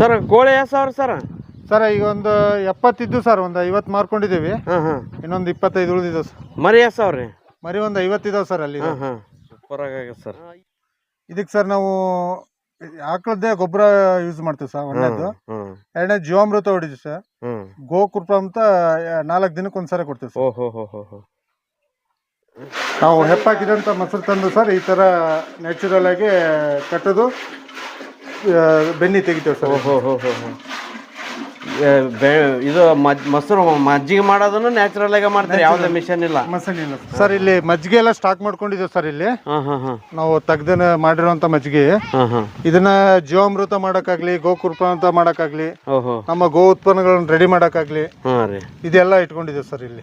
Sir ಕೋಳಿ ಎಷ್ಟು ಸಾವಿರ ಸರ್? ಸರ್ ಈಗ ಒಂದು ಎಪ್ಪತ್ತಿದ್ದು ಸರ್ ಒಂದು ಐವತ್ತು ಮಾರ್ಕೊಂಡಿದ್ದೀವಿ. ಹಾಂ ಹಾಂ. ಇನ್ನೊಂದು ಇಪ್ಪತ್ತೈದು ಉಳಿದಿದ್ದಾವೆ ಸರ್. ಮರಿ ಎಷ್ಟು ಸಾವಿರ ರೀ? ಮರಿ ಒಂದು ಐವತ್ತಿದಾವೆ ಸರ್ ಅಲ್ಲಿ. ಹಾಂ ಹಾಂ. ಸೂಪರ್ ಆಗಿದೆ ಸರ್. ಇದಕ್ಕೆ ಸರ್ ನಾವು ಆಕಳದ್ದೇ ಗೊಬ್ಬರ ಯೂಸ್ ಮಾಡ್ತೀವಿ ಸರ್ ಒಂದನೇದು ಎರಡನೇ ಜೀವಾಮೃತ ಹೊಡಿದ್ವಿ ಸರ್. ಹ್ಞೂ ಗೋಕೃಪ ಅಂತ ನಾಲ್ಕು ದಿನಕ್ಕೆ ಒಂದ್ಸರಿ ಕೊಡ್ತೀವಿ ಸರ್. ಓ ಹೋ ಹೋ ಹೋ. ಹೋ ನಾವು ಹೆಪ್ಪಾಕಿದಂಥ ಮೊಸರು ತಂದು ಸರ್ ಈ ಥರ ನ್ಯಾಚುರಲ್ ಆಗಿ ಕಟ್ಟೋದು. ಬೆನ್ನಿ ತೆಗಿತೇವೆ ಸರ್. ಓಹೋ ಹೋ ಹೋ ಹೋ. ಹೋ ಬೆ ಇದು ಮಜ್ ಮೊಸರು ಮಜ್ಜಿಗೆ ಮಾಡೋದನ್ನು ನ್ಯಾಚುರಲ್ ಆಗಿ ಮಾಡ್ತಾರೆ ಯಾವುದೇ ಮಿಷನ್ ಇಲ್ಲ. ಮಸನ್ ಇಲ್ಲ ಸರ್. ಇಲ್ಲಿ ಮಜ್ಜಿಗೆ ಎಲ್ಲ ಸ್ಟಾಕ್ ಮಾಡ್ಕೊಂಡಿದ್ದೇವೆ ಸರ್ ಇಲ್ಲಿ. ಹಾಂ ಹಾಂ ಹಾಂ. ನಾವು ತೆಗ್ದನ ಮಾಡಿರುವಂತ ಮಜ್ಜಿಗೆ. ಹಾಂ ಹಾಂ. ಇದನ್ನ ಜೀವಾಮೃತ ಮಾಡಕ್ಕಾಗ್ಲಿ ಗೋಕೃಪ ಅಂತ ಮಾಡಕ್ಕಾಗ್ಲಿ ಓಹೋ. ನಮ್ಮ ಗೋ ಉತ್ಪನ್ನಗಳನ್ನ ರೆಡಿ ಮಾಡಕ್ಕಾಗ್ಲಿ ಹಾಂ ರೀ. ಇದೆಲ್ಲ ಇಟ್ಕೊಂಡಿದ್ದೇವೆ ಸರ್ ಇಲ್ಲಿ.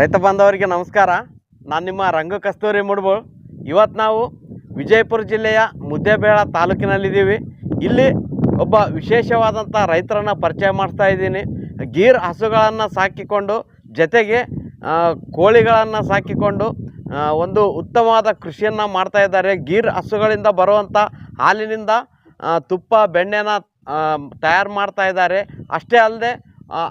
ರೈತ ಬಾಂಧವರಿಗೆ ನಮಸ್ಕಾರ. ನಾನು ನಿಮ್ಮ ರಂಗ ಕಸ್ತೂರಿ ಮುಡ್ಬೋಳ್ ಇವತ್ತು ನಾವು ವಿಜಯಪುರ ಜಿಲ್ಲೆಯ ಮುದ್ದೇಬೇಳ ತಾಲೂಕಿನಲ್ಲಿದ್ದೀವಿ. ಇಲ್ಲಿ ಒಬ್ಬ ವಿಶೇಷವಾದಂಥ ರೈತರನ್ನು ಪರಿಚಯ ಮಾಡಿಸ್ತಾ ಇದ್ದೀನಿ. ಗೀರ್ ಹಸುಗಳನ್ನು ಸಾಕಿಕೊಂಡು, ಜೊತೆಗೆ ಕೋಳಿಗಳನ್ನು ಸಾಕಿಕೊಂಡು ಒಂದು ಉತ್ತಮವಾದ ಕೃಷಿಯನ್ನು ಮಾಡ್ತಾ ಇದ್ದಾರೆ. ಗೀರ್ ಹಸುಗಳಿಂದ ಬರುವಂಥ ಹಾಲಿನಿಂದ ತುಪ್ಪ, ಬೆಣ್ಣೆನ ತಯಾರು ಮಾಡ್ತಾ ಇದ್ದಾರೆ. ಅಷ್ಟೇ ಅಲ್ಲದೆ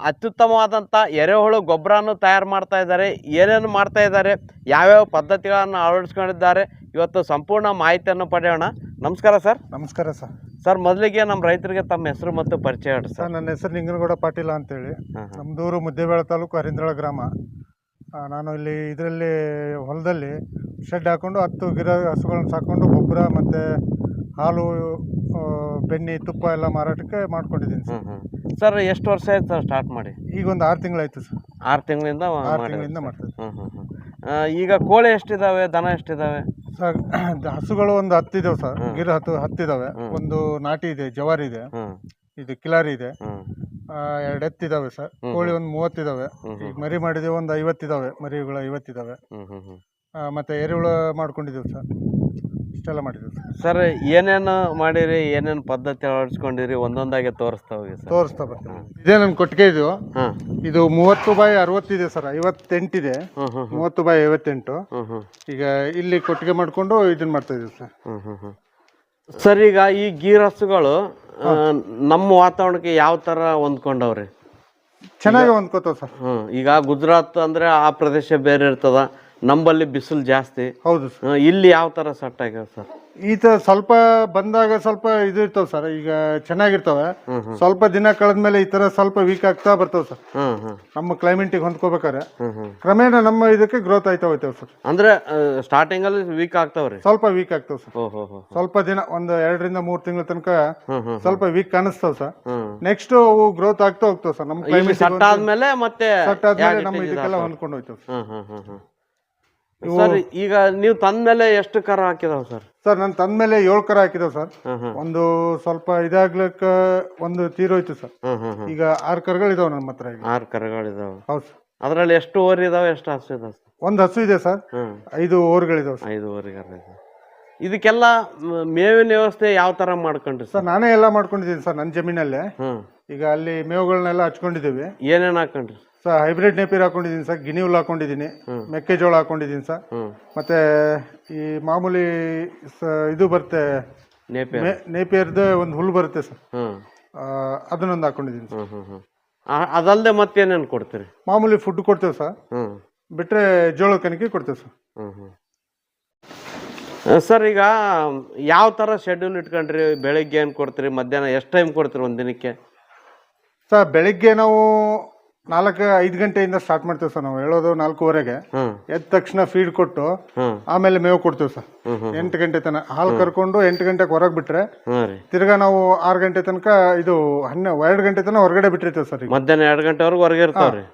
ಅತ್ಯುತ್ತಮವಾದಂಥ ಎರೆಹುಳು ಗೊಬ್ಬರನೂ ತಯಾರು ಮಾಡ್ತಾ ಇದ್ದಾರೆ. ಏನೇನು ಮಾಡ್ತಾ ಇದ್ದಾರೆ? ಯಾವ್ಯಾವ ಪದ್ಧತಿಗಳನ್ನು ಅಳವಡಿಸ್ಕೊಂಡಿದ್ದಾರೆ? ಇವತ್ತು ಸಂಪೂರ್ಣ ಮಾಹಿತಿಯನ್ನು ಪಡೆಯೋಣ. ನಮಸ್ಕಾರ ಸರ್. ನಮಸ್ಕಾರ ಸರ್. ಸರ್ ಮೊದಲಿಗೆ ನಮ್ಮ ರೈತರಿಗೆ ತಮ್ಮ ಹೆಸರು ಮತ್ತು ಪರಿಚಯ ಹೇಳಿ ಸರ್. ನನ್ನ ಹೆಸರು ನಿಂಗನಗೌಡ ಪಾಟೀಲ ಅಂತೇಳಿ. ನಮ್ಮದೂರು ಮುದ್ದೇಬೇಳ ತಾಲೂಕು ಹರಿಂದ್ರಳ ಗ್ರಾಮ. ನಾನು ಇಲ್ಲಿ ಇದರಲ್ಲಿ ಹೊಲದಲ್ಲಿ ಶೆಡ್ ಹಾಕ್ಕೊಂಡು ಹತ್ತು ಗಿಡ ಹಸುಗಳನ್ನು ಸಾಕೊಂಡು ಗೊಬ್ಬರ ಮತ್ತು ಹಾಲು ಬೆಣ್ಣೆ ತುಪ್ಪ ಎಲ್ಲ ಮಾರಾಟಕ್ಕೆ ಮಾಡ್ಕೊಂಡಿದ್ದೀನಿ ಸರ್. ಸರ್ ಎಷ್ಟು ವರ್ಷ ಆಯ್ತು ಸರ್ ಸ್ಟಾರ್ಟ್ ಮಾಡಿ? ಈಗ ಒಂದು ಆರು ತಿಂಗಳಾಯ್ತು ಸರ್. ಆರು ತಿಂಗಳಿಂದ ಆರು ತಿಂಗಳಿಂದ ಹ್ಞೂ ಹ್ಞೂ ಹ್ಞೂ ಈಗ ಕೋಳಿ ಎಷ್ಟಿದ್ದಾವೆ ದನ ಎಷ್ಟಿದ್ದಾವೆ ಸರ್ ಹಸುಗಳು ಒಂದು ಹತ್ತಿದಾವೆ ಸರ್. ಗಿರ್ ಹತ್ತು ಹತ್ತಿದಾವೆ. ಒಂದು ನಾಟಿ ಇದೆ ಜವಾರಿ ಇದೆ. ಹ್ಞೂ ಇದು ಕಿಲಾರಿ ಇದೆ. ಹ್ಞೂ ಆ, ಎರಡು ಎತ್ತಿದಾವೆ ಸರ್. ಕೋಳಿ ಒಂದು ಮೂವತ್ತಿದಾವೆ. ಈಗ ಮರಿ ಮಾಡಿದೀವಿ ಒಂದು ಐವತ್ತಿದಾವೆ. ಮರಿಗಳು ಐವತ್ತಿದಾವೆ. ಹ್ಞೂ ಹ್ಞೂ ಹ್ಞೂ ಆ, ಮತ್ತೆ ಎರೆಹುಳ ಮಾಡ್ಕೊಂಡಿದ್ದೇವೆ ಸರ್. ಇಷ್ಟೆಲ್ಲ ಮಾಡಿದ್ರು ಸರ್ ಏನೇನ ಮಾಡಿರಿ ಏನೇನು ಪದ್ಧತಿ ಅಳವಡಿಸ್ಕೊಂಡಿರಿ ಒಂದೊಂದಾಗೆ ತೋರಿಸ್ತಾ ಹೋಗಿ ಸರ್. ತೋರಿಸ್ತಾ ಬರ್ತೀನಿ. ಇದೇ ನನ್ನ ಕೊಟ್ಟಿಗೆ ಇದು. ಹಾಂ. ಇದು ಮೂವತ್ತು ಬೈ ಅರವತ್ತಿದೆ ಸರ್ ಐವತ್ತೆಂಟಿದೆ ಹ್ಞೂ ಮೂವತ್ತು ಬೈ ಐವತ್ತೆಂಟು. ಈಗ ಇಲ್ಲಿ ಕೊಟ್ಟಿಗೆ ಮಾಡಿಕೊಂಡು ಇದನ್ನ ಮಾಡ್ತಾ ಇದ್ದೀವಿ ಸರ್. ಸರ್ ಈಗ ಈ ಗೀರ್ ಹಸುಗಳು ಆ, ನಮ್ಮ ವಾತಾವರಣಕ್ಕೆ ಯಾವ ಥರ ಹೊಂದ್ಕೊಂಡವ್ರಿ? ಚೆನ್ನಾಗಿ ಹೊಂದ್ಕೋತಾವ್ ಸರ್. ಹ್ಮ್ ಈಗ ಗುಜರಾತ್ ಅಂದ್ರೆ ಆ ಪ್ರದೇಶ ಬೇರೆ ಇರ್ತದ. ನಂಬಲ್ಲಿ ಬಿಸಿಲು ಜಾಸ್ತಿ. ಹೌದು ಸರ್. ಆ, ಇಲ್ಲಿ ಯಾವ ಥರ ಸೆಟ್ ಆಗ್ಯಾವ ಸರ್? ಈ ತರ ಸ್ವಲ್ಪ ಬಂದಾಗ ಸ್ವಲ್ಪ ಇದು ಇರ್ತಾವ ಸರ್ ಈಗ ಚೆನ್ನಾಗಿರ್ತಾವೆ. ಸ್ವಲ್ಪ ದಿನ ಕಳೆದ್ಮೇಲೆ ಈ ತರ ಸ್ವಲ್ಪ ವೀಕ್ ಆಗ್ತಾ ಬರ್ತಾವೆ ಸರ್. ಹಾಂ ನಮ್ಮ ಕ್ಲೈಮೇಟಿಗೆ ಹ್ಞೂ ಕ್ರಮೇಣ ನಮ್ಮ ಇದಕ್ಕೆ ಗ್ರೋತ್ ಆಯ್ತಾ ಹೋಯ್ತೇವೆ ಸರ್. ಅಂದರೆ ಸ್ಟಾರ್ಟಿಂಗಲ್ಲಿ ವೀಕ್ ಆಗ್ತಾವ್ರಿ ಸ್ವಲ್ಪ ವೀಕ್ ಆಗ್ತಾವೆ ಸರ್. ಓ ಹೋ ಹೋ ಸ್ವಲ್ಪ ದಿನ ಒಂದು ಎರಡರಿಂದ ಮೂರು ತಿಂಗಳ ತನಕ ಸ್ವಲ್ಪ ವೀಕ್ ಕಾಣಿಸ್ತಾವೆ ಸರ್. ನೆಕ್ಸ್ಟ್ ಅವು ಗ್ರೋತ್ ಆಗ್ತಾ ಹೋಗ್ತಾವೆ ಸರ್. ನಮ್ಮ ಇಲ್ಲಿ ಕ್ಲೈಮೇಟ್ ಸೆಟ್ ಆದ್ಮೇಲೆ ಮತ್ತೆ ಸೆಟ್ ಆದ್ಮೇಲೆ ನಮ್ಮ ಇದಕ್ಕೆಲ್ಲ? ಹೊಂದ್ಕೊಂಡು ಹೋಯ್ತೇವೆ ಸರ್. ಹ್ಮ್ ಹ್ಮ್ ಹ್ಮ್ ಹ್ಮ್. ಸರ್ ಈಗ ನೀವು ತಂದ್ಮೇಲೆ ಎಷ್ಟು ಕರ ಹಾಕಿದಾವ ಸರ್? ಸರ್ ನಾನು ತಂದ್ಮೇಲೆ ಏಳು ಕರ ಹಾಕಿದಾವೆ ಸರ್. ಒಂದು ಸ್ವಲ್ಪ ಇದಾಗ್ಲಕ್ಕ ಒಂದು ತೀರೋಯ್ತು ಸರ್. ಈಗ ಆರು ಕರಗಳಿದಾವ ನಮ್ಮ ಹತ್ರ ಈಗ. ಆರು ಕರಗಳಿದಾವೆ ಹೌದು ಸರ್. ಅದರಲ್ಲಿ ಎಷ್ಟು ಓರ್ ಇದಾವೆ ಎಷ್ಟು ಹಸು ಇದಾವೆ ಸರ್? ಒಂದು ಹಸು ಇದೆ ಸರ್. ಐದು ಓರ್ಗಳಿದಾವೆ ಸರ್. ಐದು ಓರಿ ಕರ ಇದಕ್ಕೆಲ್ಲ ಮೇವಿನ ವ್ಯವಸ್ಥೆ ಯಾವ ತರ ಮಾಡ್ಕೊಂಡ್ರಿ ಸರ್? ಸರ್ ನಾನೇ ಎಲ್ಲ ಮಾಡ್ಕೊಂಡಿದ್ದೀನಿ ಸರ್ ನನ್ನ ಜಮೀನಲ್ಲೇ. ಈಗ ಅಲ್ಲಿ ಮೇವುಗಳನ್ನೆಲ್ಲ ಹಚ್ಕೊಂಡಿದ್ದೀವಿ. ಏನೇನು ಹಾಕೊಂಡ್ರಿ? ಸರ್ ಹೈಬ್ರಿಡ್ ನೇಪಿಯರ್ ಹಾಕೊಂಡಿದ್ದೀನಿ ಸರ್. ಗಿನಿ ಹುಲ್ಲು ಹಾಕೊಂಡಿದ್ದೀನಿ. ಮೆಕ್ಕೆಜೋಳ ಹಾಕೊಂಡಿದ್ದೀನಿ ಸರ್. ಮತ್ತೆ ಈ ಮಾಮೂಲಿ ಇದು ಬರುತ್ತೆ. ಮೇ ನೇಪಿಯರ್ದು ಒಂದು ಹುಲ್ಲು ಬರುತ್ತೆ ಸರ್. ಹ್ಮ್. ಆ, ಅದನ್ನೊಂದು ಹಾಕೊಂಡಿದ್ದೀನಿ ಸರ್. ಹ್ಮ್ ಹ್ಮ್ ಹ್ಮ್. ಆ- ಅದಲ್ದೆ ಮತ್ತೇನೇನು ಕೊಡ್ತೀರಿ? ಮಾಮೂಲಿ ಫುಡ್ ಕೊಡ್ತೇವೆ ಸರ್. ಹ್ಮ್. ಬಿಟ್ಟರೆ ಜೋಳ ಕಣಕ್ಕೆ ಕೊಡ್ತೇವೆ ಸರ್. ಹ್ಮ್ ಹ್ಮ್. ಸರ್ ಈಗ ಯಾವ ಥರ ಶೆಡ್ಯೂಲ್ ಇಟ್ಕೊಂಡ್ರಿ? ಬೆಳಿಗ್ಗೆ ಏನು ಕೊಡ್ತೀರಿ? ಮಧ್ಯಾಹ್ನ ಎಷ್ಟು ಟೈಮ್ ಕೊಡ್ತೀರಿ ಒಂದು ದಿನಕ್ಕೆ ಸರ್ ಬೆಳಿಗ್ಗೆ ನಾವು ನಾಲ್ಕು ಐದು ಗಂಟೆಯಿಂದ ಸ್ಟಾರ್ಟ್ ಮಾಡ್ತೇವೆ ಸರ್ ನಾವು. ಹೇಳೋದು ನಾಲ್ಕೂವರೆಗೆ. ಎದ್ದ ತಕ್ಷಣ ಫೀಡ್ ಕೊಟ್ಟು ಆಮೇಲೆ ಮೇವು ಕೊಡ್ತೇವೆ ಸರ್. ಎಂಟು ಗಂಟೆ ತನಕ ಹಾಲು ಕರ್ಕೊಂಡು ಎಂಟು ಗಂಟೆಗೆ ಹೊರಗೆ ಬಿಟ್ರೆ ತಿರ್ಗಾ ನಾವು ಆರು ಗಂಟೆ ತನಕ ಇದು ಹನ್ನೆ ಎರಡು ಗಂಟೆ ತನಕ ಹೊರಗಡೆ ಬಿಟ್ಟಿರ್ತೇವೆ ಸರ್ ಮಧ್ಯಾಹ್ನ ಎರಡು ಗಂಟೆವರೆಗೆ ಹೊರಗೆ ಇರ್ತಾವ್ರಿ.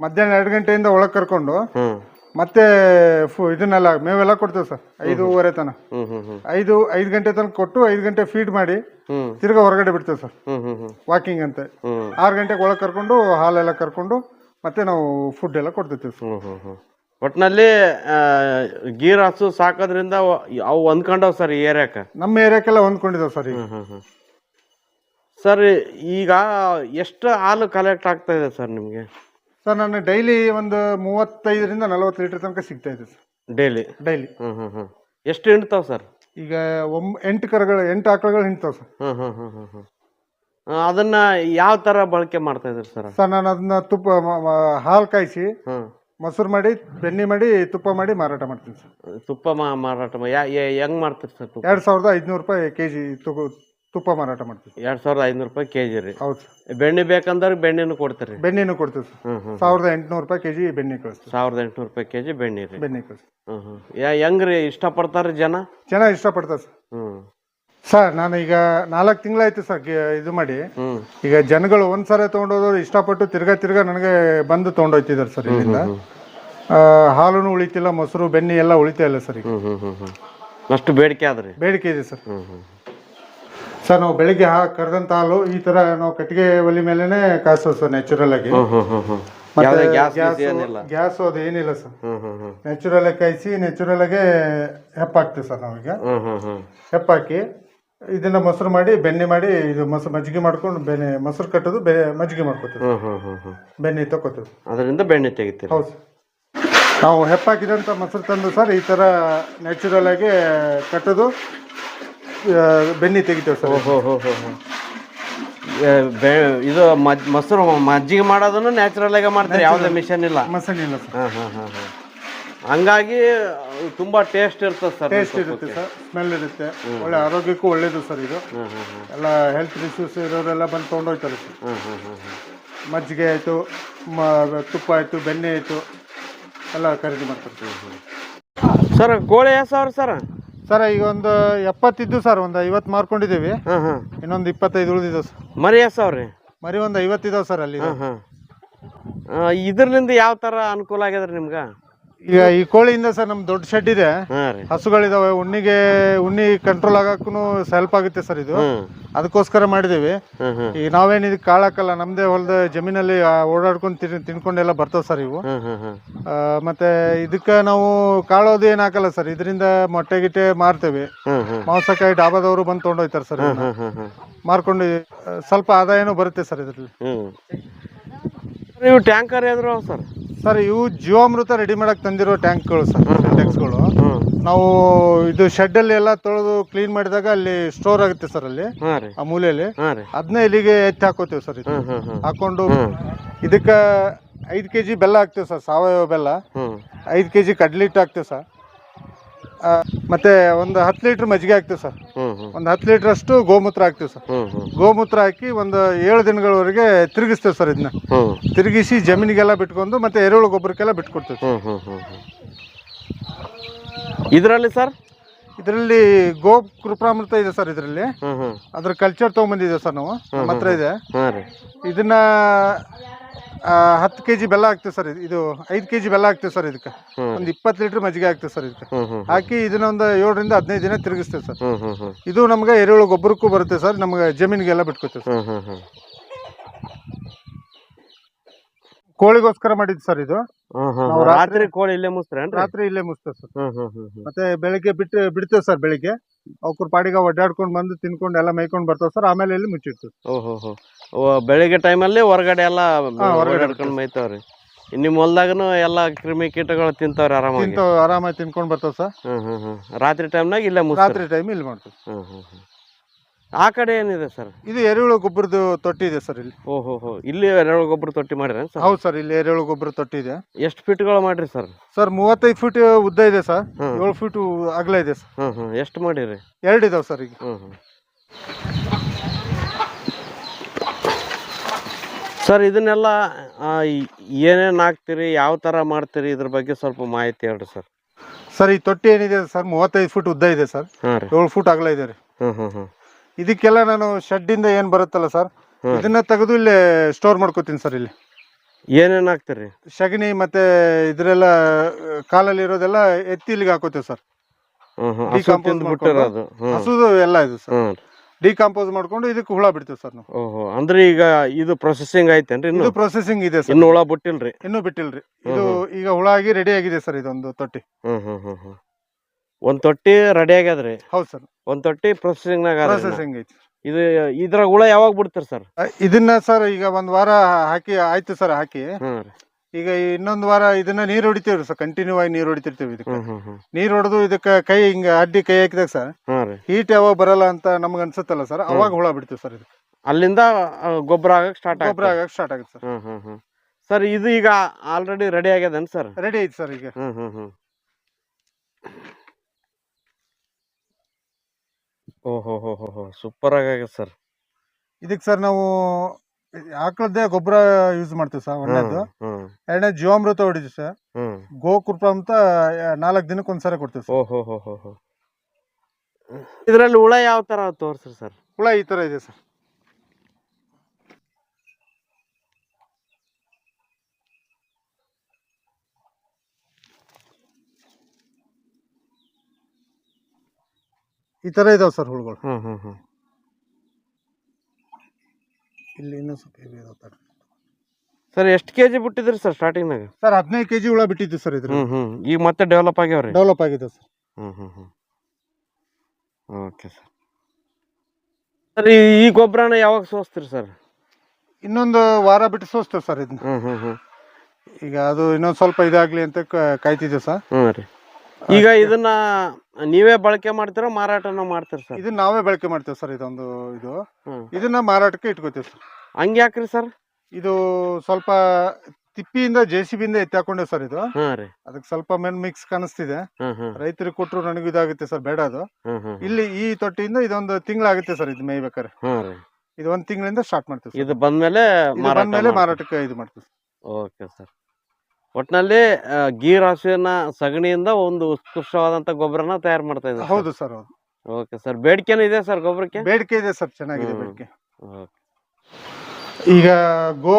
ಮಧ್ಯಾಹ್ನ ಎರಡು ಗಂಟೆಯಿಂದ ಒಳಗೆ ಕರ್ಕೊಂಡು ಮತ್ತೆ ಫು ಇದನ್ನೆಲ್ಲ ಮೇವೆಲ್ಲ ಕೊಡ್ತೇವೆ ಸರ್. ಐದೂವರೆ ತನ. ಐದು ಐದು ಗಂಟೆ ತನಕ ಕೊಟ್ಟು ಐದು ಗಂಟೆ ಫೀಡ್ ಮಾಡಿ ತಿರ್ಗಾ ಹೊರಗಡೆ ಬಿಡ್ತೇವೆ ಸರ್. ವಾಕಿಂಗ್ ಅಂತ. ಆರು ಗಂಟೆಗೆ ಒಳಗೆ ಕರ್ಕೊಂಡು ಹಾಲೆಲ್ಲ ಕರ್ಕೊಂಡು ಮತ್ತೆ ನಾವು ಫುಡ್ ಎಲ್ಲ ಕೊಡ್ತೇವೆ ಸರ್. ಒಟ್ಟಿನಲ್ಲಿ ಗೀರ್ ಹಸು ಸಾಕೋದ್ರಿಂದ ಅವು ಹೊಂದ್ಕೊಂಡವ್ ಸರ್ ಈ ಏರಿಯಾಕ ನಮ್ಮ ಏರಿಯಾಕ್ಕೆಲ್ಲ ಹೊಂದ್ಕೊಂಡಿದ್ದಾವೆ ಸರ್ ಈಗ. ಸರ್ ಈಗ ಎಷ್ಟು ಹಾಲು ಕಲೆಕ್ಟ್ ಆಗ್ತಾ ಇದೆ ಸರ್ ನಿಮಗೆ? ಸರ್ ನಾನು ಡೈಲಿ ಒಂದು ಮೂವತ್ತೈದರಿಂದ ನಲವತ್ತು ಲೀಟರ್ ತನಕ ಸಿಗ್ತಾ ಇದೆ ಸರ್ ಡೈಲಿ ಡೈಲಿ ಹ್ಮ್ ಹ್ಮ್ ಹ್ಮ್. ಎಷ್ಟು ಹಿಂಡ್ತಾವ್ ಸರ್ ಈಗ ಒಮ್ ಎಂಟು ಕರುಗಳು ಎಂಟು ಆಕಳುಗಳು ಹಿಂಡ್ತಾವೆ ಸರ್ ಹ್ಮ್ ಹ್ಮ್ ಹ್ಮ್ ಹ್ಮ್ ಹ್ಮ್. ಅದನ್ನ ಯಾವ ತರ ಬಳಕೆ ಮಾಡ್ತಾ ಇದ್ರಿ ಸರ್ ಸರ್ ನಾನು ಅದನ್ನ ತುಪ್ಪ ಮ- ಮ- ಹಾಲು ಕಾಯಿಸಿ ಹ್ಮ್. ಮೊಸರು ಮಾಡಿ ಬೆಣ್ಣೆ ಮಾಡಿ ತುಪ್ಪ ಮಾಡಿ ಮಾರಾಟ ಮಾಡ್ತೀನಿ ಸರ್ ತುಪ್ಪ ಮಾ- ಮಾರಾಟ ಮಾ- ಯಾ- ಯಾ- ಹೆಂಗ್ ಮಾಡ್ತೀರಿ ಸರ್ ತುಪ್ಪ? ಎರಡು ಸಾವಿರದ ಐದುನೂರು ರೂಪಾಯಿ ಕೆ ಜಿ ತುಪ್ಪ ಮಾರಾಟ ಮಾಡ್ತೀವಿ. ಎರಡ್ ಸಾವಿರದ ಐನೂರು ರೂಪಾಯಿ ಕೆಜಿ ರೀ. ಹೌದು ಸರ್. ಬೆಣ್ಣೆ ಬೇಕಂದ್ರೆ ಬೆಣ್ಣೆನು ಕೊಡ್ತೀರಿ. ಬೆಣ್ಣೆನೂ ಕೊಡ್ತೀವಿ ಸರ್. ಹ್ಮ್ ಹ್ಮ್ ಸಾವಿರದ ಎಂಟುನೂರು ರೂಪಾಯಿ ಕೆಜಿ ಬೆಣ್ಣೆ ಕಳಿಸ್ತೀವಿ. ಸಾವಿರದ ಎಂಟುನೂರು ರೂಪಾಯಿ ಕೆಜಿ ಬೆಣ್ಣೆ ರೀ. ಬೆಣ್ಣೆ ಕಳಿಸ್ತೀವಿ. ಹ್ಮ್ ಹ್ಞೂ ಯಾ ಹೆಂಗ್ರಿ ಇಷ್ಟಪಡ್ತಾರ ಜನ? ಚೆನ್ನಾಗಿ ಇಷ್ಟಪಡ್ತಾರೆ ಸರ್. ಹ್ಮ್. ಸರ್ ನಾನು ಈಗ ನಾಲ್ಕು ತಿಂಗಳಾಯ್ತು ಸರ್ ಗೆ- ಇದು ಮಾಡಿ. ಈಗ ಜನಗಳು ಒಂದ್ಸರಿ ತೊಗೊಂಡೋದ್ರು ಇಷ್ಟಪಟ್ಟು ತಿರ್ಗಾ ತಿರ್ಗಾ ನನಗೆ ಬಂದು ತೊಗೊಂಡೋಗ್ತಿದ್ದಾರೆ ಸರ್ ಇಲ್ಲಿಂದ. ಆ, ಹಾಲುನು ಉಳಿತಿಲ್ಲ ಮೊಸರು ಬೆಣ್ಣೆ ಎಲ್ಲ ಉಳಿತಾ ಇಲ್ಲ ಸರ್ ಈಗ. ಅಷ್ಟು ಬೇಡಿಕೆ ಆದ್ರಿ. ಬೇಡಿಕೆ ಇದೆ ಸರ್. ಹ್ಮ್. ಸರ್ ನಾವು ಬೆಳಿಗ್ಗೆ ಹಾ ಕರೆದಂತ ಹಾಲು ಈ ತರ ನಾವು ಕಟ್ಟಿಗೆ ಒಲಿ ಮೇಲೆನೆ ಕಾಯಿಸೋದು ಸರ್ ನ್ಯಾಚುರಲ್ ಆಗಿ. ಗ್ಯಾಸ್ ಅದು ಏನಿಲ್ಲ ಸರ್. ನ್ಯಾಚುರಲ್ ಆಗಿ ಕಾಯಿಸಿ ನ್ಯಾಚುರಲ್ ಆಗಿ ಹೆಪ್ಪಾಕ್ತೀವಿ ಸರ್ ನಾವೀಗ ಹೆಪ್ಪಾಕಿ ಇದನ್ನ ಮೊಸರು ಮಾಡಿ ಬೆಣ್ಣೆ ಮಾಡಿ ಇದು ಮೊಸರು ಮಜ್ಜಿಗೆ ಮಾಡ್ಕೊಂಡು ಬೆಣ್ಣೆ ಮೊಸರು ಕಟ್ಟೋದು ಬೆ ಮಜ್ಜಿಗೆ ಮಾಡ್ಕೊತೀವಿ. ಬೆನ್ನೆ ಬೆಣ್ಣೆ ತಗೋತೀವಿ. ಅದರಿಂದ ಬೆಣ್ಣೆ ತೆಗಿತೀವಿ ಹೌದು ಸರ್. ನಾವು ಹೆಪ್ಪಾಕಿದಂಥ ಮೊಸರು ತಂದು ಸರ್ ಈ ಥರ ನ್ಯಾಚುರಲ್ ಆಗಿ ಕಟ್ಟೋದು. ಬೆಣ್ಣೆ ತೆಗಿತೇವೆ ಸರ್. ಓಹೋ ಹೋ ಹೋ ಹೋ. ಬೆ- ಇದು ಮಜ್- ಮೊಸರು ಮಜ್ಜಿಗೆ ಮಾಡೋದನ್ನು ನ್ಯಾಚುರಲ್ ಆಗಿ ಮಾಡ್ತಾರೆ ಯಾವುದೇ ಮಿಷನ್ ಇಲ್ಲ. ಮಸನ್ ಇಲ್ಲ ಸರ್. ಹಾಂ ಹಾಂ ಹಾಂ ಹಾಂ. ಹಂಗಾಗಿ ತುಂಬಾ ಟೇಸ್ಟ್ ಇರ್ತದೆ ಸರ್ ಟೇಸ್ಟ್ ಇರುತ್ತೆ ಸರ್. ಸ್ಮೆಲ್ ಇರುತ್ತೆ. ಒಳ್ಳೆ ಆರೋಗ್ಯಕ್ಕೂ ಒಳ್ಳೇದು ಸರ್ ಇದು. ಎಲ್ಲ ಹೆಲ್ತ್ ಇಶ್ಯೂಸ್ ಇರೋರೆಲ್ಲ ಬಂದು ತೊಗೊಂಡೋಗ್ತಾರೆ ಸರ್. ಹಾಂ ಹಾಂ ಹಾಂ ಹ್ಮ್. ಮಜ್ಜಿಗೆ ಆಯಿತು ತುಪ್ಪ ಆಯಿತು ಬೆಣ್ಣೆ ಆಯಿತು ಎಲ್ಲ ಖರೀದಿ ಮಾಡ್ತಾರೆ ಸರ್. ಕೋಳಿ ಯಾವ ಸಾವಿರ ಸರ್? ಸರ್ ಈಗ ಒಂದು ಎಪ್ಪತ್ತಿದ್ದು ಸರ್ ಒಂದು ಐವತ್ತು ಮಾರ್ಕೊಂಡಿದ್ದೀವಿ ಹಾಂ ಹಾಂ. ಇನ್ನೊಂದು ಇಪ್ಪತ್ತೈದು ಉಳಿದಿದ್ದು ಸರ್. ಮರಿ ಎಸ್ ಮರಿ ಒಂದು ಐವತ್ತಿದಾವೆ ಸರ್ ಅಲ್ಲಿ ಹಾಂ ಹಾಂ. ಇದ್ರಲಿಂದ ಯಾವ ಥರ ಅನುಕೂಲ ಆಗ್ಯದ್ರಿ ನಿಮ್ಗೆ? ಈಗ ಈ ಕೋಳಿಯಿಂದ ಸರ್ ನಮ್ ದೊಡ್ಡ ಶೆಡ್ ಇದೆ. ಹಾಂ ರೀ. ಹಸುಗಳಿದಾವೆ ಉಣ್ಣಿಗೆ ಉಣ್ಣಿ ಕಂಟ್ರೋಲ್ ಆಗಕ್ಕೂ ಸೆಲ್ಪ್ ಆಗುತ್ತೆ ಸರ್ ಇದು. ಹ್ಮ್. ಅದಕ್ಕೋಸ್ಕರ ಮಾಡಿದೀವಿ. ಹ್ಮ್ ಹ್ಮ್. ಈಗ ನಾವೇನು ಇದಕ್ಕೆ ಕಾಳಾಕಲ್ಲ ನಮ್ದೇ ಹೊಲದ ಜಮೀನಲ್ಲಿ ಆ, ಓಡಾಡ್ಕೊಂಡು ತಿನ್ ತಿನ್ಕೊಂಡೆಲ್ಲ ಬರ್ತಾವ ಸರ್ ಇವು. ಹ್ಮ್ ಹ್ಮ್ ಹ್ಮ್. ಆ, ಮತ್ತೆ ಇದಕ್ಕೆ ನಾವು ಕಾಳೋದು ಏನ್ ಹಾಕಲ್ಲ ಸರ್ ಇದರಿಂದ ಮೊಟ್ಟೆ ಗಿಟ್ಟೆ ಮಾರ್ತೇವೆ. ಹ್ಮ್ ಡಾಬಾದವರು ಬಂದು ತೊಗೊಂಡೋಯ್ತಾರೆ ಸರ್ ಇದನ್ನ. ಹ್ಮ್ ಹ್ಮ್ ಹ್ಮ್ ಮಾರ್ಕೊಂಡು ಸ್ವಲ್ಪ ಆದಾಯನೂ ಬರುತ್ತೆ ಸರ್ ಇದರಲ್ಲಿ. ಹ್ಮ್. ಇವು ಟ್ಯಾಂಕರ್ ಎದ್ರು ಸರ್? ಸರ್ ಇವು ಜೀವಾಮೃತ ರೆಡಿ ಮಾಡಕ್ ತಂದಿರೋ ಟ್ಯಾಂಕ್ಗಳು ಸರ್ ಟ್ಯಾಂಕ್ಸ್ಗಳು. ನಾವು ಇದು ಶೆಡ್ ಅಲ್ಲಿ ಎಲ್ಲ ತೊಳೆದು ಕ್ಲೀನ್ ಮಾಡಿದಾಗ ಅಲ್ಲಿ ಸ್ಟೋರ್ ಆಗುತ್ತೆ ಸರ್ ಅಲ್ಲಿ ಆ ಮೂಲೆಯಲ್ಲಿ. ಅದನ್ನ ಇಲ್ಲಿಗೆ ಎತ್ತಿ ಹಾಕೋತೀವಿ ಸರ್ ಇದು. ಹಾಕೊಂಡು ಇದಕ್ಕೆ ಐದು ಕೆಜಿ ಬೆಲ್ಲ ಹಾಕ್ತೀವಿ ಸರ್ ಸಾವಯವ ಬೆಲ್ಲ. ಐದು ಕೆ ಜಿ ಕಡ್ಲಿಟ್ಟು ಹಾಕ್ತೀವಿ ಸರ್. ಆ, ಮತ್ತೆ ಒಂದು ಹತ್ತು ಲೀಟ್ರ್ ಮಜ್ಜಿಗೆ ಹಾಕ್ತೀವಿ ಸರ್. ಒಂದು ಹತ್ತು ಲೀಟರ್ ಅಷ್ಟು ಗೋಮೂತ್ರ ಹಾಕ್ತೀವಿ ಸರ್. ಹ್ಮ್ ಹ್ಮ್. ಗೋಮೂತ್ರ ಹಾಕಿ ಒಂದು ಏಳು ದಿನಗಳವರೆಗೆ ತಿರುಗಿಸ್ತೇವೆ ಸರ್ ಇದನ್ನ ಹ್ಮ್. ತಿರುಗಿಸಿ ಜಮೀನಿಗೆಲ್ಲ ಬಿಟ್ಕೊಂಡು ಮತ್ತೆ ಎರೆಹುಳು ಗೊಬ್ಬರಕ್ಕೆಲ್ಲ ಬಿಟ್ಕೊಡ್ತೀವಿ ಹ್ಮ್ ಹ್ಮ್ ಹ್ಮ್ ಹ್ಮ್. ಇದರಲ್ಲಿ ಸರ್? ಇದರಲ್ಲಿ ಗೋ ಕೃಪಾಮೃತ ಇದೆ ಸರ್ ಇದರಲ್ಲಿ. ಹ್ಮ್ ಹ್ಮ್. ಅದ್ರ ಕಲ್ಚರ್ ತೊಗೊಂಬಂದಿದ್ದೀವಿ ಸರ್ ನಾವು. ನಮ್ಮ ಹತ್ರ ಇದೆ. ಹಾ ರೀ. ಇದನ್ನ ಹತ್ತು ಕೆ ಜಿ ಬೆಲ್ಲ ಹಾಕ್ತೀವಿ ಸರ್ ಇದು- ಐದು ಕೆ ಜಿ ಬೆಲ್ಲ ಹಾಕ್ತೀವಿ ಸರ್ ಇದಕ್ಕೆ. ಒಂದು ಇಪ್ಪತ್ತು ಲೀಟ್ರ್ ಮಜ್ಜಿಗೆ ಆಗ್ತದೆ ಸರ್ ಇದಕ್ಕೆ. ಹಾಕಿ ಇದನ್ನ ಒಂದು ಏಳರಿಂದ ಹದಿನೈದು ದಿನ ತಿರುಗಿಸ್ತೇವೆ ಸರ್. ಇದು ನಮ್ಗೆ ಎರೆಹುಳು ಗೊಬ್ಬರಕ್ಕೂ ಬರುತ್ತೆ ಸರ್. ನಮ್ಗೆ ಜಮೀನಿಗೆಲ್ಲ ಬಿಟ್ಕೋತೀವಿ ಸರ್. ಕೋಳಿಗೋಸ್ಕರ ಮಾಡಿದ್ ಸರ್ ಇದು. ಹ್ಮ್ ಹ್ಮ್ ನಾವು ರಾತ್ರಿ ಕೋಳಿ ಇಲ್ಲೇ ಮುಸ್ತ್ರೇನ್ರಿ? ರಾತ್ರಿ ಇಲ್ಲೇ ಮುಚ್ತೇವೆ ಸರ್. ಹ್ಮ್ ಹ್ಮ್ ಹ್ಮ್ ಹ್ಮ್. ಮತ್ತೆ ಬೆಳಿಗ್ಗೆ ಬಿಟ್ಟು ಬಿಡ್ತೇವೆ ಸರ್ ಬೆಳಿಗ್ಗೆ. ಅವ್ರ ಪಾಡಿಗೆ ಒಡ್ಡಾಡ್ಕೊಂಡು ಬಂದು ತಿನ್ಕೊಂಡು ಎಲ್ಲ ಮೈಕೊಂಡ್ ಬರ್ತಾವೆ ಸರ್. ಆಮೇಲೆ ಇಲ್ಲಿ ಮುಚ್ಚಿಡ್ತೀವಿ. ಓಹೋ ಹೋ. ಓ ಬೆಳಿಗ್ಗೆ ಟೈಮಲ್ಲಿ ಹೊರಗಡೆ ಎಲ್ಲ ಹೊರಗಡೆ ಮೈತಾವ್ರಿ ಮೇಯ್ತಾವ್ರಿ. ನಿಮ್ಮ ಹೊಲ್ದಾಗನು ಎಲ್ಲ ಕ್ರಿಮಿ ಕೀಟಗಳು ತಿಂತಾವ್ರಿ ಆರಾಮಾಗಿ. ಆರಾಮಾಗಿ ತಿನ್ಕೊಂಡು ಬರ್ತಾವೆ ಸರ್. ಹ್ಮ್ ಹ್ಮ್ ಹ್ಮ್. ರಾತ್ರಿ ಟೈಮ್ನಾಗ ಇಲ್ಲೇ ಮುಸ್ತಾರೆ. ರಾತ್ರಿ ಟೈಮ್ ಇಲ್ಲಿ ಮಾಡ್ತೀವಿ. ಹ್ಮ್ ಹ್ಮ್ ಹ್ಮ್. ಆ ಕಡೆ ಏನಿದೆ ಸರ್? ಇದು ಎರೆಹುಳು ಗೊಬ್ಬರದ್ದು ತೊಟ್ಟಿ ಇದೆ ಸರ್ ಇಲ್ಲಿ. ಓಹೋ ಹೋ. ಇಲ್ಲಿ ಎರೆಹುಳು ಗೊಬ್ಬರ ತೊಟ್ಟಿ ಮಾಡಿದ್ರೆ ಸರ್? ಹೌದು ಸರ್ ಇಲ್ಲಿ ಎರೆಹುಳು ಗೊಬ್ಬರ ತೊಟ್ಟಿ ಇದೆ. ಎಷ್ಟು ಫೀಟ್ಗಳು ಮಾಡ್ರಿ ಸರ್? ಸರ್ ಮೂವತ್ತೈದು ಫೀಟ್ ಉದ್ದ ಇದೆ ಸರ್. ಏಳು ಫೀಟ್ ಅಗಲ ಇದೆ ಸರ್. ಹ್ಮ್ ಹ್ಮ್. ಎಷ್ಟು ಮಾಡಿರಿ? ಎರಡು ಇದಾವೆ ಸರ್ ಈಗ. ಹ್ಮ್ ಹ್ಮ್. ಸರ್ ಇದನ್ನೆಲ್ಲ ಏನೇನು ಹಾಕ್ತೀರಿ ಯಾವ ತರ ಮಾಡ್ತೀರಿ ಇದ್ರ ಬಗ್ಗೆ ಸ್ವಲ್ಪ ಮಾಹಿತಿ ಹೇಳ್ರಿ ಸರ್. ಸರ್ ಈ ತೊಟ್ಟಿ ಏನಿದೆ ಸರ್ ಮೂವತ್ತೈದು ಫೀಟ್ ಉದ್ದ ಇದೆ ಸರ್. ಏಳು ಫೀಟ್ ಅಗಲ ಇದೆ ರೀ. ಹ್ಮ್ ಹ್ಮ್ ಹ್ಮ್. ಇದಕ್ಕೆಲ್ಲ ನಾನು ಶೆಡ್ಡಿಂದ ಏನು ಬರುತ್ತಲ್ಲ ಸರ್. ಇದನ್ನ ತೆಗೆದು ಇಲ್ಲಿ ಸ್ಟೋರ್ ಮಾಡ್ಕೋತೀನಿ ಸರ್ ಇಲ್ಲಿ. ಏನೇನು ಹಾಕ್ತೀರಿ? ಸಗಣಿ ಮತ್ತೆ ಇದ್ರೆಲ್ಲ ಕಾಲಲ್ಲಿ ಇರೋದೆಲ್ಲ ಎತ್ತಿ ಇಲ್ಲಿಗೆ ಹಾಕೋತೇವೆ ಸರ್. ಹಸುದು ಎಲ್ಲ ಇದೆ ಸರ್. ಡಿಕಾಂಪೋಸ್ ಮಾಡ್ಕೊಂಡು ಇದಕ್ಕೆ ಹುಳ ಬಿಡ್ತೇವೆ ಸರ್ ನಾವು. ಓಹೋ ಅಂದ್ರೆ ಈಗ ಇದು ಪ್ರೊಸೆಸಿಂಗ್ ಐತೇನ್ರಿ ಇದು ಪ್ರೊಸೆಸಿಂಗ್ ಇದೆ ಸರ್. ಇನ್ನು ಹುಳ ಬಿಟ್ಟಿಲ್ರಿ? ಇನ್ನೂ ಬಿಟ್ಟಿಲ್ರಿ. ಇದು ಈಗ ಹುಳ ಆಗಿ ರೆಡಿ ಆಗಿದೆ ಸರ್ ಇದೊಂದು ತೊಟ್ಟಿ. ಹ್ಮ್ ಹ್ಮ್ ಹ್ಮ್ ಹ್ಮ್. ಒಂದ್ ತೊಟ್ಟಿ ರೆಡಿ ಆಗ್ಯದ್ರಿ. ಹೌದು ಸರ್. ಒಂದ್ ತೊಟ್ಟಿ ಪ್ರೊಸೆಸಿಂಗ್ ನಾಗ ಅದ ಪ್ರೊಸೆಸಿಂಗ್ ಐತಿ ಇದು ಇದ್ರಾಗ ಹುಳ ಯಾವಾಗ ಬಿಡ್ತೀರಿ ಸರ್? ಇದನ್ನ ಸರ್ ಈಗ ಒಂದ್ ವಾರ ಹಾಕಿ ಆಯ್ತು ಸರ್ ಹಾಕಿ. ಹ್ಮ್ ರೀ. ಈಗ ಇನ್ನೊಂದ್ ವಾರ ಇದನ್ನ ನೀರ್ ಹೊಡಿತೀವ್ರಿ ಸರ್ ಕಂಟಿನ್ಯೂ ಆಗಿ ನೀರ್ ಹೊಡಿತಿರ್ತೀವಿ ಇದಕ್ಕೆ. ನೀರ್ ಹ್ಮ್ ಹ್ಮ್. ನೀರು ಹೊಡೆದು ಇದಕ್ಕೆ ಕೈ ಹಿಂಗ ಅಡ್ಡಿ ಕೈ ಹಾಕಿದಾಗ ಸರ್ ರೀ. ಹೀಟ್ ಯಾವಾಗ ಬರಲ್ಲ ಅಂತ ನಮ್ಗೆ ಅನ್ಸುತ್ತಲ್ಲ ಸರ್ ಅವಾಗ ಹುಳ ಬಿಡ್ತೀವಿ ಸರ್ ಇದಕ್ಕೆ. ಅಲ್ಲಿಂದ ಗೊಬ್ಬರ ಆಗಕ್ ಸ್ಟಾರ್ಟ್ ಗೊಬ್ಬರ ಆಗಕ್ಕೆ ಸ್ಟಾರ್ಟ್ ಆಗುತ್ತೆ ಸರ್. ಹ್ಮ್ ಹ್ಮ್ ಹ್ಮ್. ಸರ್ ಇದು ಈಗ ಆಲ್ರೆಡಿ ರೆಡಿ ಆಗ್ಯದೇನು ಸರ್? ರೆಡಿ ಐತೆ ಸರ್ ಈಗ. ಹ್ಮ್ ಹ್ಮ್ ಹ್ಮ್. ಓಹೋ ಹೋ ಹೋ ಹೋ ಸೂಪರ್ ಆಗಿದೆ ಸರ್ ಇದಕ್ಕೆ ಸರ್ ನಾವು ಆಕಳದ್ದೇ ಗೊಬ್ಬರ ಯೂಸ್ ಮಾಡ್ತೀವಿ ಸರ್ ಒಳ್ಳೇದು. ಹ್ಮ್. ಎರಡನೇ ಜೀವಾಮೃತ ಹೊಡಿದ್ವಿ ಸರ್ ಹ್ಮ್. ಗೋಕೃಪ ಅಂತ ನಾಲ್ಕು ದಿನಕ್ಕೆ ಒಂದ್ಸರಿ ಕೊಡ್ತೀವಿ ಸರ್ ಓಹೋ ಹೋ ಹೋ ಹೋ ಇದರಲ್ಲಿ ಹುಳ ಯಾವ ತರ ತೋರಿಸ್ರಿ ಸರ್ ಹುಳ ಈ ಥರ ಇದೆ ಸರ್ ಈ ಥರ ಇದಾವೆ ಸರ್ ಹುಳುಗಳು. ಹ್ಮ್ ಹ್ಮ್ ಹ್ಮ್. ಇಲ್ಲಿ ಇನ್ನೂ ಸ್ವಲ್ಪ ಹೆವಿ ಇದಾವೆ ತಡ್ರಿ. ಸರ್ ಎಷ್ಟು ಕೆ ಜಿ ಬಿಟ್ಟಿದ್ರಿ ಸರ್ ಸ್ಟಾರ್ಟಿಂಗ್ನಾಗ ಸರ್ ಹದಿನೈದು ಕೆಜಿ ಹುಳ ಬಿಟ್ಟಿದ್ದು ಸರ್ ಇದ್ರ ಹ್ಮ್ ಹ್ಮ್. ಈಗ ಮತ್ತೆ ಡೆವಲಪ್ ಆಗ್ಯಾವ್ರಿ? ಡೆವಲಪ್ ಆಗಿದೆ ಸರ್. ಹ್ಮ್ ಹ್ಮ್ ಓಕೆ ಸರ್ ಸರ್ ಈ ಗೊಬ್ಬರನ ಯಾವಾಗ ಸೋಸ್ತೀರಿ ಸರ್? ಇನ್ನೊಂದು ವಾರ ಬಿಟ್ಟು ಸೋಸ್ತೇವೆ ಸರ್ ಇದನ್ನ. ಹ್ಮ್ ಹ್ಮ್ ಹ್ಮ್. ಈಗ ಅದು ಇನ್ನೊಂದು ಸ್ವಲ್ಪ ಇದಾಗ್ಲಿ ಅಂತ ಕಾಯ್ತಿದ್ದೆ ಸರ್. ಹ್ಞೂ ರೀ. ಈಗ ಇದನ್ನ ನೀವೇ ಬಳಕೆ ಮಾಡ್ತೀರಾ ಮಾರಾಟನ ಮಾಡ್ತೀರ ಸರ್? ಇದನ್ನ ನಾವೇ ಬಳಕೆ ಮಾಡ್ತೇವೆ ಸರ್ ಇದೊಂದು ಇದು. ಇದನ್ನ ಮಾರಾಟಕ್ಕೆ ಇಟ್ಕೋತೀವಿ ಸರ್. ಹಂಗೆ ಯಾಕ್ರಿ ಸರ್? ಇದು ಸ್ವಲ್ಪ ತಿಪ್ಪಿಯಿಂದ ಜೆ ಸಿ ಬಿಯಿಂದ ಎತ್ತಿ ಹಾಕೊಂಡೆ ಸರ್ ಇದು. ಅದಕ್ಕೆ ಸ್ವಲ್ಪ ಮೆನ್ ಮಿಕ್ಸ್ ಕಾಣಿಸ್ತಿದೆ. ರೈತರಿಗೆ ಕೊಟ್ಟರು ನನಗೂ ಇದಾಗುತ್ತೆ ಸರ್ ಬೇಡ ಅದು. ಇಲ್ಲಿ ಈ ತೊಟ್ಟಿಯಿಂದ ಇದೊಂದು ತಿಂಗಳಾಗುತ್ತೆ ಸರ್ ಇದು ಮೇಯ್ಬೇಕಾರೆ ಇದು ಒಂದು ತಿಂಗಳಿಂದ ಸ್ಟಾರ್ಟ್ ಮಾಡ್ತೀವಿ ಇದು ಬಂದ್ಮೇಲೆ ಬಂದ್ಮೇಲೆ ಮಾರಾಟಕ್ಕೆ ಇದು ಮಾಡ್ತೀವಿ ಓಕೆ ಸರ್. ಒಟ್ಟಿನಲ್ಲಿ ಗೀ ಗೀರ್ ಹಸುವಿನ ಸಗಣಿಯಿಂದ ಒಂದು ಉತ್ಕೃಷ್ಟವಾದಂತ ಗೊಬ್ಬರನ ತಯಾರು ಮಾಡ್ತಾ ಇದ್ದಾರೆ ಹೌದು ಸರ್ ಹೌದು. ಓಕೆ ಸರ್ ಬೇಡಿಕೆನೂ ಇದೆ ಸರ್ ಗೊಬ್ಬರಕ್ಕೆ? ಬೇಡಿಕೆ ಇದೆ ಸರ್ ಚೆನ್ನಾಗಿದೆ. ಬೇಡಿಕೆ. ಈಗ ಗೋ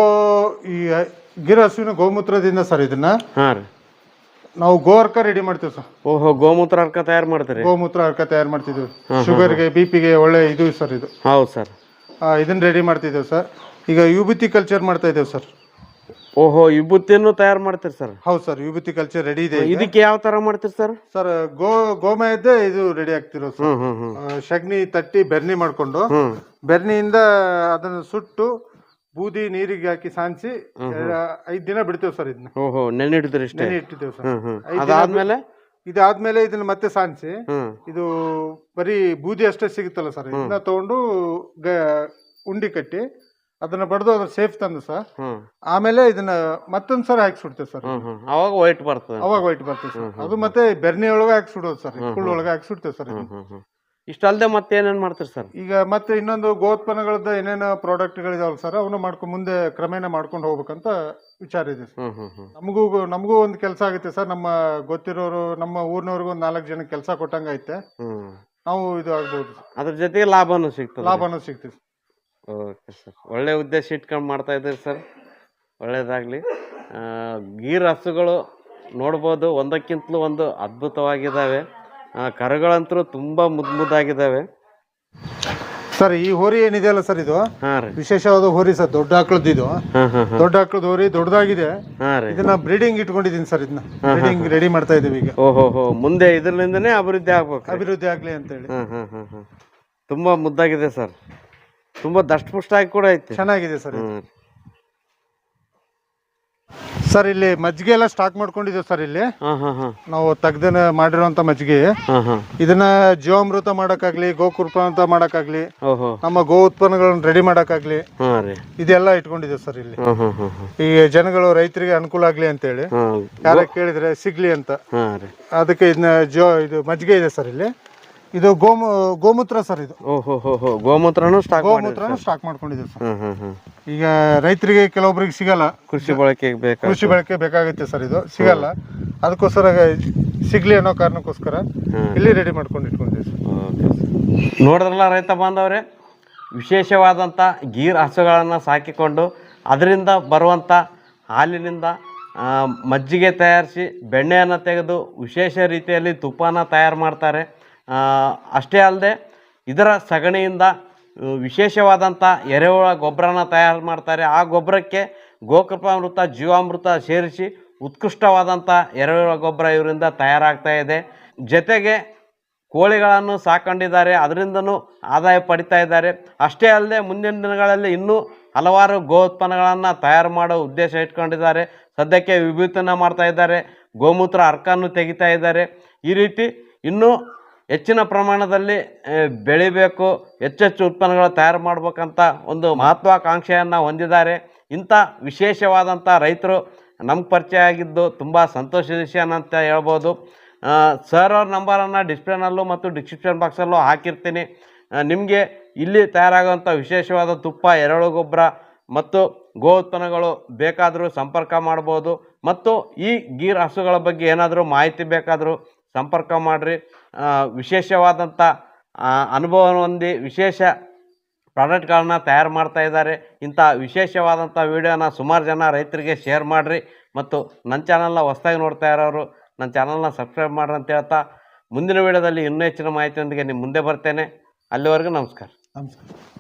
ಈ ಗಿರ ಹಸುವಿನ ಗೋಮೂತ್ರದಿಂದ ಸರ್ ಇದನ್ನ ಹಾಂ ರೀ. ನಾವು ಗೋರ್ಕ ರೆಡಿ ಮಾಡ್ತೀವಿ ಸರ್. ಓಹೋ ಗೋಮೂತ್ರ ಅರ್ಕ ತಯಾರು ಮಾಡ್ತೀರಿ? ಗೋಮೂತ್ರ ಅರ್ಕ ತಯಾರು ಮಾಡ್ತಿದ್ವಿ ಹ್ಮ್, ಶುಗರ್ಗೆ ಬಿ ಪಿಗೆ ಒಳ್ಳೆ ಇದು ಸರ್ ಇದು. ಹೌದು ಸರ್. ಇದನ್ನ ರೆಡಿ ಮಾಡ್ತಿದ್ದೇವೆ ಸರ್. ಈಗ ಯುಬಿತಿ ಕಲ್ಚರ್ ಮಾಡ್ತಾ ಇದ್ದೇವೆ ಸರ್. ಓಹೋ ವಿಭೂತಿಯನ್ನು ತಯಾರು ಮಾಡ್ತೀರಿ ಸರ್? ಹೌದು ಸರ್ ವಿಭೂತಿ ಕಲ್ಚರ್ ರೆಡಿ ಇದೆ ಈಗ. ಇದಕ್ಕೆ ಯಾವ ತರ ಮಾಡ್ತೀರಿ ಸರ್? ಸರ್ ಗೋ ಗೋಮಯದ್ದೇ ಇದು ರೆಡಿ ಆಗ್ತಿರೋ ಸರ್. ಹ್ಮ್ ಹ್ಮ್ ಹ್ಮ್. ಆ, ಸಗಣಿ ತಟ್ಟಿ ಬೆರ್ನಿ ಮಾಡ್ಕೊಂಡು ಹ್ಮ್. ಬೆರ್ನಿಯಿಂದ ಅದನ್ನು ಸುಟ್ಟು ಬೂದಿ ನೀರಿಗೆ ಹಾಕಿ ಸಾಂಚಿ ಐದ್ ದಿನ ಬಿಡ್ತೇವೆ ಸರ್ ಇದನ್ನ. ಓಹೋ ನೆನೆ ಇಷ್ಟೇ? ನೆನೆ ಇಟ್ಟಿದ್ದೇವೆ ಸರ್. ಹ್ಮ್ ಹ್ಮ್. ಐದ್ ದಿನ ಅದಾದ್ಮೇಲೆ? ಇದಾದ್ಮೇಲೆ ಇದನ್ನ ಮತ್ತೆ ಸಾಂಚಿ ಹ್ಮ್. ಇದು ಬರೀ ಬೂದಿ ಅಷ್ಟೇ ಸಿಗುತ್ತಲ್ಲ ಸರ್ ಇದನ್ನ ತಗೊಂಡು ಗ ಉಂಡಿ ಕಟ್ಟಿ ಅದನ್ನ ಬಡ್ದು ಅದ್ರ ಸೇಫ್ ತಂದು ಸರ್. ಹ್ಮ್. ಆಮೇಲೆ ಇದನ್ನ ಮತ್ತೊಂದ್ ಸಲ ಹಾಕಿ ಸುಡ್ತೇವೆ ಸರ್. ಹ್ಮ್ ಹ್ಮ್. ಅವಾಗ ವೈಟ್ ಬರ್ತದೆ. ಅವಾಗ ವೈಟ್ ಬರ್ತದೆ ಸರ್. ಅದು ಮತ್ತೆ ಬೆರ್ನಿ ಒಳಗೆ ಹಾಕಿ ಸುಡೋದು ಸರ್ ಕುಳ್ಳು ಒಳಗ ಹಾಕಿ ಸುಡ್ತೇವೆ ಸರ್ ಹ್ಮ್ ಹ್ಮ್ ಹ್ಮ್. ಇಷ್ಟಲ್ದೆ ಮತ್ತೆ ಏನೇನ್ ಮಾಡ್ತೀರಿ ಸರ್? ಈಗ ಮತ್ತೆ ಇನ್ನೊಂದು ಗೋತ್ಪನ್ನಗಳದ್ದು ಏನೇನು ಪ್ರಾಡಕ್ಟ್ಗಳಿದಾವಲ್ಲ ಸರ್ ಅವನ್ನ ಮಾಡ್ಕೊಂಡು ಮುಂದೆ ಕ್ರಮೇಣ ಮಾಡ್ಕೊಂಡು ಹೋಗ್ಬೇಕಂತ ವಿಚಾರ ಇದೆ ಸರ್. ಹ್ಮ್ ಹ್ಮ್ ಹ್ಮ್. ನಮಗೂ ನಮಗೂ ಒಂದು ಕೆಲಸ ಆಗುತ್ತೆ ಸರ್. ನಮ್ಮ ಗೊತ್ತಿರೋರು ನಮ್ಮ ಊರಿನವ್ರಿಗೂ ಒಂದು ನಾಲ್ಕು ಜನ ಕೆಲಸ ಕೊಟ್ಟಂಗೈತೆ ಐತೆ. ಹ್ಮ್. ನಾವು ಇದು ಆಗ್ಬೋದು ಅದ್ರ ಜೊತೆಗೆ ಲಾಭನೂ ಸಿಗ್ತದೆ. ಲಾಭನೂ ಸಿಗ್ತದೆ ಓಕೆ ಸರ್ ಒಳ್ಳೆ ಉದ್ದೇಶ ಇಟ್ಕೊಂಡು ಮಾಡ್ತಾ ಇದ್ದೀರಿ ಸರ್ ಒಳ್ಳೇದಾಗಲಿ. ಗೀರ್ ಹಸುಗಳು ನೋಡ್ಬೋದು ಒಂದಕ್ಕಿಂತಲೂ ಒಂದು ಅದ್ಭುತವಾಗಿದ್ದಾವೆ. ಆ, ಕರುಗಳಂತೂ ತುಂಬ ಮುದ್ದು ಮುದ್ದಾಗಿದ್ದಾವೆ. ಸರ್ ಈ ಹೋರಿ ಏನಿದೆಯಲ್ಲ ಸರ್ ಇದು? ವಿಶೇಷವಾದ ಹೋರಿ ಸರ್ ದೊಡ್ಡ ಆಕಳದ್ದು ಇದು. ದೊಡ್ಡ ಆಕಳದ ಹೋರಿ ದೊಡ್ಡದಾಗಿದೆ. ಇದನ್ನ ಬ್ರೀಡಿಂಗ್ ಇಟ್ಕೊಂಡಿದ್ದೀನಿ ಸರ್ ಇದನ್ನ. ಬ್ರೀಡಿಂಗ್ ರೆಡಿ ಮಾಡ್ತಾ ಇದೀವಿ ಈಗ. ಓಹೋ ಮುಂದೆ ಇದರಿಂದನೇ ಅಭಿವೃದ್ಧಿ ಆಗ್ಬೇಕು. ಅಭಿವೃದ್ಧಿ ಆಗ್ಲಿ ಅಂತ ಹೇಳಿ ಹಾಂ ಹಾಂ ಹಾಂ ಹಾಂ. ತುಂಬ ಮುದ್ದಾಗಿದೆ ಸರ್ ತುಂಬ ದಷ್ಟಪುಷ್ಟಾಗಿ ಕೂಡ ಐತೆ. ಚೆನ್ನಾಗಿದೆ ಸರ್ ಇದು. ಸರ್ ಇಲ್ಲಿ ಮಜ್ಜಿಗೆ ಎಲ್ಲ ಸ್ಟಾಕ್ ಮಾಡ್ಕೊಂಡಿದ್ದೀವಿ ಸರ್ ಇಲ್ಲಿ. ಹಾಂ ಹಾಂ ಹಾಂ. ನಾವು ತೆಗ್ದನ ಮಾಡಿರುವಂತ ಮಜ್ಜಿಗೆ. ಹಾಂ ಹಾಂ. ಇದನ್ನ ಜೀವಾಮೃತ ಮಾಡಕ್ಕಾಗ್ಲಿ ಗೋಕೃಪ ಅಂತ ಮಾಡಕ್ಕಾಗ್ಲಿ ಓಹೋ. ನಮ್ಮ ಗೋ ಉತ್ಪನ್ನಗಳನ್ನ ರೆಡಿ ಮಾಡಕ್ಕಾಗ್ಲಿ ಹಾಂ ರೀ. ಇದೆಲ್ಲ ಇಟ್ಕೊಂಡಿದ್ದೀವಿ ಸರ್ ಇಲ್ಲಿ. ಹಾಂ ಹಾಂ ಹಾಂ ಹಾಂ. ಈ ಜನಗಳು ರೈತರಿಗೆ ಅನುಕೂಲ ಆಗ್ಲಿ ಅಂತೇಳಿ ಹೇಳಿ. ಯಾರ ಕೇಳಿದ್ರೆ ಸಿಗ್ಲಿ ಅಂತ. ಹಾಂ ರೀ. ಅದಕ್ಕೆ ಇದನ್ನ ಜೋ ಇದು ಮಜ್ಜಿಗೆ ಇದೆ ಸರ್ ಇಲ್ಲಿ. ಇದು ಗೋಮು ಗೋಮೂತ್ರ ಸರ್ ಇದು. ಓಹೋ ಹೋ ಹೋ ಗೋಮೂತ್ರನೂ ಸ್ಟಾಕ್ ಗೋಮೂತ್ರನ ಸ್ಟಾಕ್ ಮಾಡ್ಕೊಂಡಿದ್ದೀವಿ ಸರ್. ಹ್ಮ್ ಹ್ಮ್ ಹ್ಮ್. ಈಗ ರೈತರಿಗೆ ಕೆಲವೊಬ್ರಿಗೆ ಸಿಗಲ್ಲ. ಕೃಷಿ ಬಳಕೆಗೆ ಬೇಕು ಕೃಷಿ ಬಳಕೆ ಬೇಕಾಗುತ್ತೆ ಸರ್ ಇದು. ಸಿಗಲ್ಲ. ಅದಕ್ಕೋಸ್ಕರ ಸಿಗ್ಲಿ ಅನ್ನೋ ಕಾರಣಕ್ಕೋಸ್ಕರ ಇಲ್ಲಿ ರೆಡಿ ಮಾಡ್ಕೊಂಡು ಇಟ್ಕೊಂಡಿದ್ದೀವಿ ಸರ್. ನೋಡಿದ್ರಲ್ಲ ರೈತ ಬಾಂಧವರೇ ವಿಶೇಷವಾದಂಥ ಗೀರ್ ಹಸುಗಳನ್ನು ಸಾಕಿಕೊಂಡು ಅದರಿಂದ ಬರುವಂಥ ಹಾಲಿನಿಂದ ಆ, ಮಜ್ಜಿಗೆ ತಯಾರಿಸಿ ಬೆಣ್ಣೆಯನ್ನು ತೆಗೆದು ವಿಶೇಷ ರೀತಿಯಲ್ಲಿ ತುಪ್ಪನ ತಯಾರು ಮಾಡ್ತಾರೆ. ಅಷ್ಟೇ ಅಲ್ಲದೆ ಇದರ ಸಗಣಿಯಿಂದ ವಿಶೇಷವಾದಂಥ ಎರೆಹುಳ ಗೊಬ್ಬರನ ತಯಾರು ಮಾಡ್ತಾರೆ. ಆ ಗೊಬ್ಬರಕ್ಕೆ ಗೋಕೃಪಾಮೃತ, ಜೀವಾಮೃತ ಸೇರಿಸಿ ಉತ್ಕೃಷ್ಟವಾದಂಥ ಎರೆಹುಳ ಗೊಬ್ಬರ ಇವರಿಂದ ತಯಾರಾಗ್ತಾ ಇದೆ. ಜೊತೆಗೆ ಕೋಳಿಗಳನ್ನು ಸಾಕೊಂಡಿದ್ದಾರೆ, ಅದರಿಂದನೂ ಆದಾಯ ಪಡಿತಾ ಇದ್ದಾರೆ. ಅಷ್ಟೇ ಅಲ್ಲದೆ ಮುಂದಿನ ದಿನಗಳಲ್ಲಿ ಇನ್ನೂ ಹಲವಾರು ಗೋ ಉತ್ಪನ್ನಗಳನ್ನು ತಯಾರು ಮಾಡೋ ಉದ್ದೇಶ ಇಟ್ಕೊಂಡಿದ್ದಾರೆ. ಸದ್ಯಕ್ಕೆ ವಿಭೂತನ ಮಾಡ್ತಾ ಇದ್ದಾರೆ. ಗೋಮೂತ್ರ ಅರ್ಕನ್ನು ತೆಗಿತಾ ಇದ್ದಾರೆ. ಈ ರೀತಿ ಇನ್ನೂ ಹೆಚ್ಚಿನ ಪ್ರಮಾಣದಲ್ಲಿ ಬೆಳಿಬೇಕು, ಹೆಚ್ಚೆಚ್ಚು ಉತ್ಪನ್ನಗಳು ತಯಾರು ಮಾಡಬೇಕಂತ ಒಂದು ಮಹತ್ವಾಕಾಂಕ್ಷೆಯನ್ನು ಹೊಂದಿದ್ದಾರೆ. ಇಂಥ ವಿಶೇಷವಾದಂಥ ರೈತರು ನಮ್ಗೆ ಪರಿಚಯ ಆಗಿದ್ದು ತುಂಬ ಸಂತೋಷದ ವಿಷಯ ಅಂತ ಹೇಳ್ಬೋದು. ಸರ್ ಅವ್ರ ನಂಬರನ್ನು ಡಿಸ್ಪ್ಲೇನಲ್ಲೂ ಮತ್ತು ಡಿಸ್ಕ್ರಿಪ್ಷನ್ ಬಾಕ್ಸಲ್ಲೂ ಹಾಕಿರ್ತೀನಿ. ನಿಮಗೆ ಇಲ್ಲಿ ತಯಾರಾಗುವಂಥ ವಿಶೇಷವಾದ ತುಪ್ಪ, ಎರೆಹುಳು ಗೊಬ್ಬರ ಮತ್ತು ಗೋ ಉತ್ಪನ್ನಗಳು ಬೇಕಾದರೂ ಸಂಪರ್ಕ ಮಾಡ್ಬೋದು. ಮತ್ತು ಈ ಗೀರ್ ಹಸುಗಳ ಬಗ್ಗೆ ಏನಾದರೂ ಮಾಹಿತಿ ಬೇಕಾದರೂ ಸಂಪರ್ಕ ಮಾಡಿರಿ. ವಿಶೇಷವಾದಂಥ ಅನುಭವವನ್ನು ಅನುಭವ ಹೊಂದಿ ವಿಶೇಷ ಪ್ರಾಡಕ್ಟ್ಗಳನ್ನ ತಯಾರು ಮಾಡ್ತಾ ಇದ್ದಾರೆ. ಇಂಥ ವಿಶೇಷವಾದಂಥ ವಿಡಿಯೋನ ಸುಮಾರು ಜನ ರೈತರಿಗೆ ಶೇರ್ ಮಾಡಿರಿ. ಮತ್ತು ನನ್ನ ಚಾನಲ್ನ ಹೊಸ್ದಾಗಿ ನೋಡ್ತಾ ಇರೋರು ನನ್ನ ಚಾನಲ್ನ ಸಬ್ಸ್ಕ್ರೈಬ್ ಮಾಡ್ರಿ ಅಂತ ಹೇಳ್ತಾ, ಮುಂದಿನ ವಿಡಿಯೋದಲ್ಲಿ ಇನ್ನೂ ಹೆಚ್ಚಿನ ಮಾಹಿತಿಯೊಂದಿಗೆ ನಿಮ್ಮ ಮುಂದೆ ಬರ್ತೇನೆ. ಅಲ್ಲಿವರೆಗೂ ನಮಸ್ಕಾರ. ನಮಸ್ಕಾರ.